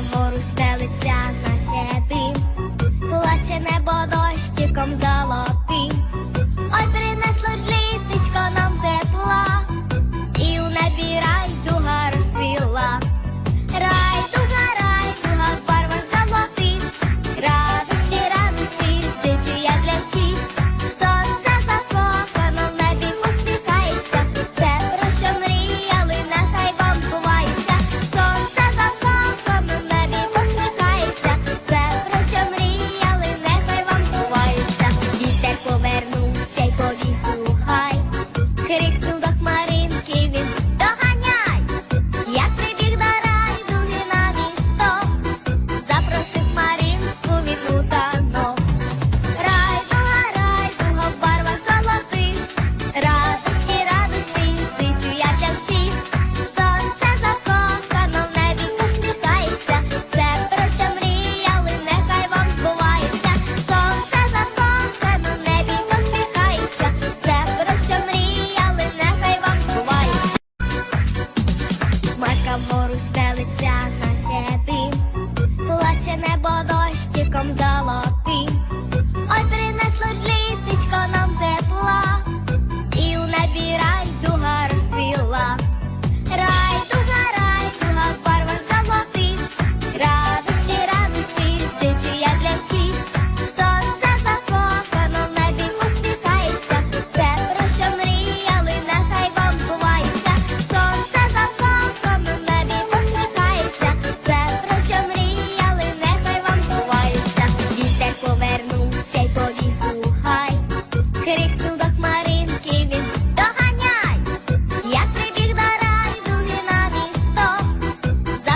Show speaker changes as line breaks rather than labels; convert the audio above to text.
вгору стелиться, наче дим, плаче небо дощиком за.